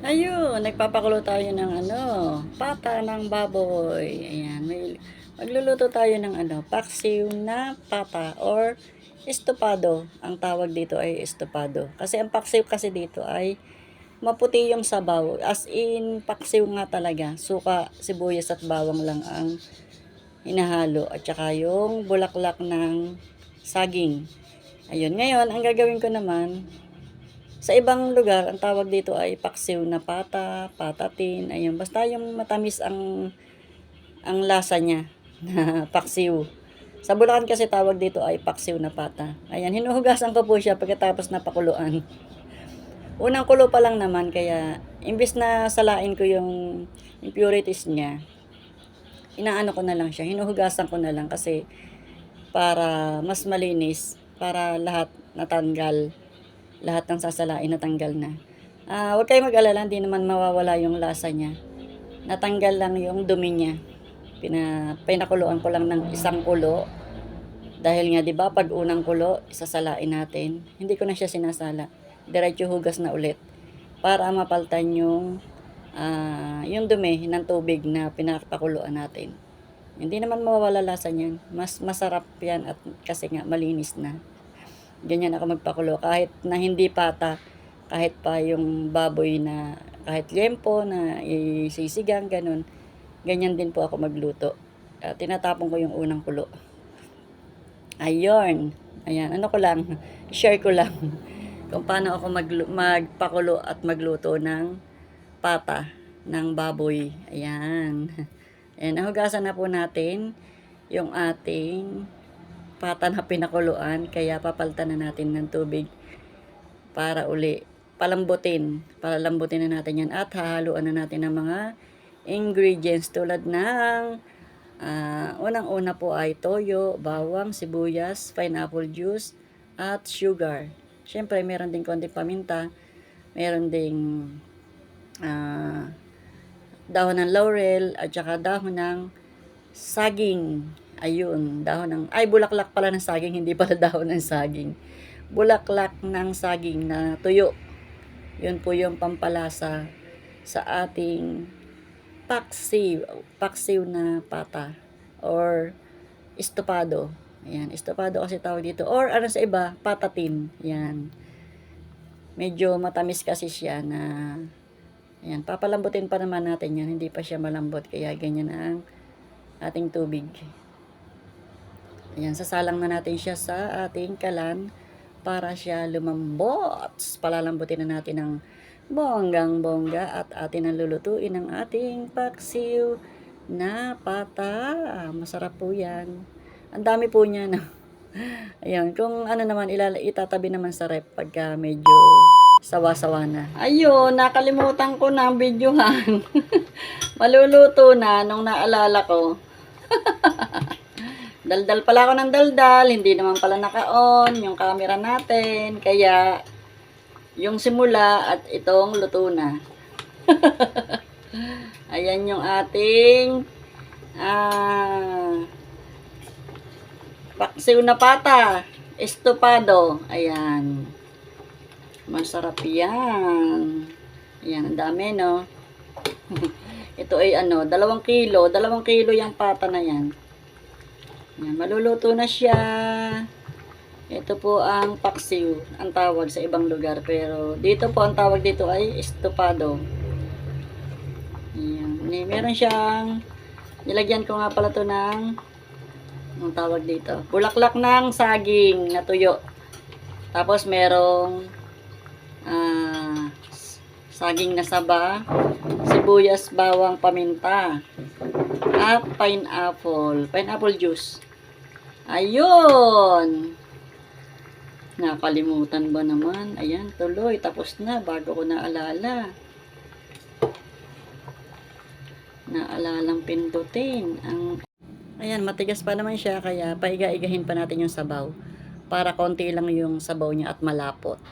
Ayun, nagpapakulo tayo ng ano, pata ng baboy. Ayan, may, magluluto tayo ng ano, paksiw na pata or estopado. Ang tawag dito ay estopado. Kasi ang paksiw kasi dito ay maputi yung sabaw. As in, paksiw nga talaga. Suka, sibuyas at bawang lang ang hinahalo. At saka yung bulaklak ng saging. Ayun, ngayon, ang gagawin ko naman, sa ibang lugar, ang tawag dito ay paksiw na pata, patatin, ayun. Basta yung matamis ang ang lasa niya na paksiw. Sa Bulacan kasi tawag dito ay paksiw na pata. Ayan, hinuhugasan ko po siya pagkatapos na pakuluan. Unang kulo pa lang naman, kaya imbis na salain ko yung impurities niya, inaano ko na lang siya, hinuhugasan ko na lang kasi para mas malinis, para lahat natanggal lahat ng sasalain natanggal na. Ah, huwag kayong mag-alala, hindi naman mawawala yung lasa niya. Natanggal lang yung dumi niya. Pina, pinakuluan ko lang ng isang kulo. Dahil nga, di ba, pag unang kulo, isasalain natin. Hindi ko na siya sinasala. Diretso hugas na ulit. Para mapaltan yung, ah, yung dumi ng tubig na pinapakuluan natin. Hindi naman mawawala lasa niyan. Mas masarap yan at kasi nga malinis na ganyan ako magpakulo. Kahit na hindi pata kahit pa yung baboy na kahit liempo na isisigang ganun ganyan din po ako magluto. Uh, tinatapon ko yung unang kulo. Ayun. Ayan ano ko lang share ko lang kung paano ako maglu- magpakulo at magluto ng pata ng baboy. Ayan. Ayan nahugasan na po natin yung ating pata na pinakuluan kaya papalitan na natin ng tubig para uli palambutin. Palambutin na natin yan at hahaluan na natin ng mga ingredients tulad ng uh, unang una po ay toyo, bawang, sibuyas, pineapple juice at sugar. Syempre meron din konting paminta meron ding uh, dahon ng laurel at saka dahon ng saging Ayun, dahon ng, ay bulaklak pala ng saging, hindi pala dahon ng saging. Bulaklak ng saging na tuyo. Yun po yung pampalasa sa ating paksiw, paksiw na pata or estopado. Ayan, estopado kasi tawag dito. Or ano sa iba, patatin. Yan. Medyo matamis kasi siya na Ayan, papalambutin pa naman natin yan. Hindi pa siya malambot. Kaya ganyan ang ating tubig. Ayan, sasalang na natin siya sa ating kalan para siya lumambot. Palalambutin na natin ng bonggang bongga at atin ang lulutuin ng ating paksiw na pata. Masarap po yan. Ang dami po niya na. Ayan, kung ano naman, ilala, itatabi naman sa rep pagka medyo sawa-sawa na. Ayun, nakalimutan ko na ang videohan. Maluluto na nung naalala ko. Daldal pala ako ng daldal, hindi naman pala naka-on yung camera natin. Kaya, yung simula at itong luto na. Ayan yung ating ah, paksiw na pata. Estopado. Ayan. Masarap yan. Ayan, ang dami, no? Ito ay ano, dalawang kilo. Dalawang kilo yung pata na yan. Yan, maluluto na siya. Ito po ang paksiw, ang tawag sa ibang lugar. Pero dito po ang tawag dito ay estopado. Yan. Meron siyang, nilagyan ko nga pala to ng, ang tawag dito, bulaklak ng saging na tuyo. Tapos merong ah, saging na saba, sibuyas, bawang, paminta, at pineapple, pineapple juice. Ayun! Nakalimutan ba naman? Ayan, tuloy. Tapos na, bago ko naalala. Naalalang pindutin. Ang... Ayan, matigas pa naman siya, kaya paiga-igahin pa natin yung sabaw. Para konti lang yung sabaw niya at malapot.